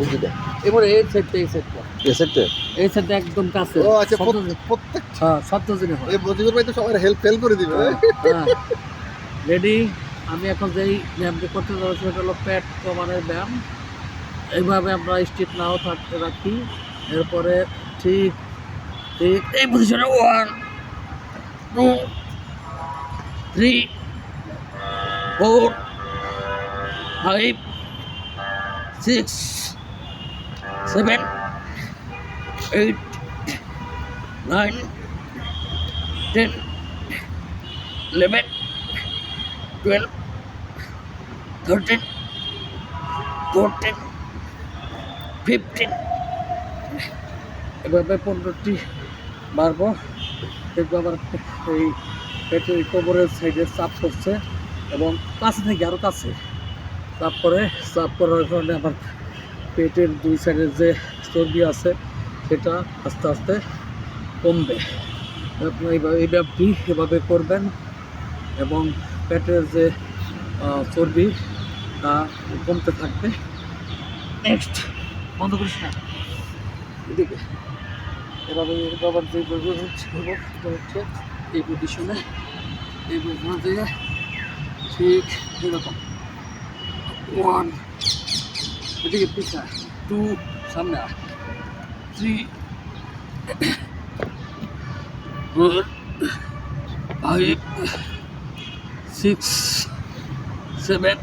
বুঝিটা এবারে এই সেটটা এই সেটটা এই সেটটা এই সেটটা একদম কাছে। ও আচ্ছা প্রত্যেক- হ্যাঁ হয়। এই মজিবুর ভাই তো সবাই হেল্প ফেল করে দিবে। রেডি আমি এখন যেই ব্যায়ামটি করতে যাচ্ছি সেটা হলো পেট কমানোর ব্যায়াম। এইভাবে আমরা স্ট্রিট নাও থাকতে রাখি। এরপরে ঠিক ঠিক এই পজিশনে one two three four five six seven eight nine ten eleven twelve thirteen fourteen fifteen এভাবে পনেরোটি বাড়বো দেখব আবার এই পেটের কোমরের সাইডে চাপ করছে এবং কাছে থেকে আরও কাছে। চাপ করে, চাপ করার কারণে আবার পেটের দুই সাইডের যে চর্বি আছে, সেটা আস্তে আস্তে কমবে। আপনি এইভাবে, এই ব্যায়ামটি এভাবে করবেন এবং পেটের যে চর্বি, তা কমতে থাকবে। নেক্সট বন্ধ করিস না। এদিকে। এভাবে বাবার যে সেটা হচ্ছে এই পজিশনে এই পজিশনে ঠিক এরকম। ওয়ান এদিকে পিছা টু সামনে three four five six seven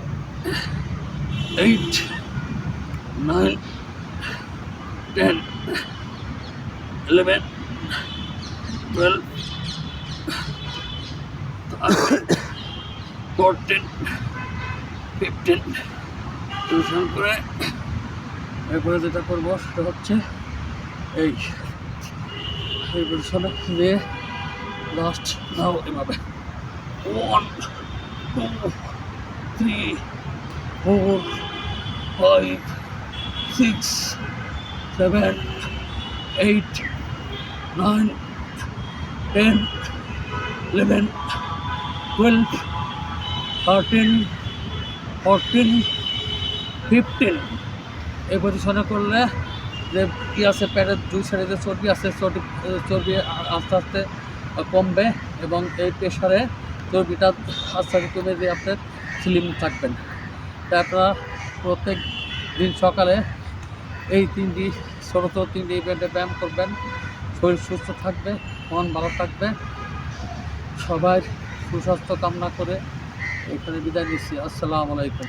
eight nine ten eleven twelve fourteen fifteen tuition করে এরপরে যেটা করব সেটা হচ্ছে এই এই পজিশনে দিয়ে লাস্ট নাও এভাবে। One two three four five six seven eight nine ten eleven twelve thirteen fourteen fifteen. এই পজিশনে করলে যে কি আছে প্যারের দুই সাইডে যে চর্বি আছে, চর্বি চর্বি আস্তে আস্তে কমবে এবং এই প্রেশারে চর্বিটা আস্তে আস্তে কমে দিয়ে আপনার স্লিম থাকবেন। তাই আপনারা প্রত্যেক দিন সকালে এই তিনটি, ছোটো ছোটো তিনটি ইভেন্টে ব্যায়াম করবেন। শরীর সুস্থ থাকবে, মন ভালো থাকবে। সবাই সুস্বাস্থ্য কামনা করে এখানে বিদায় নিচ্ছি। আসসালামু আলাইকুম।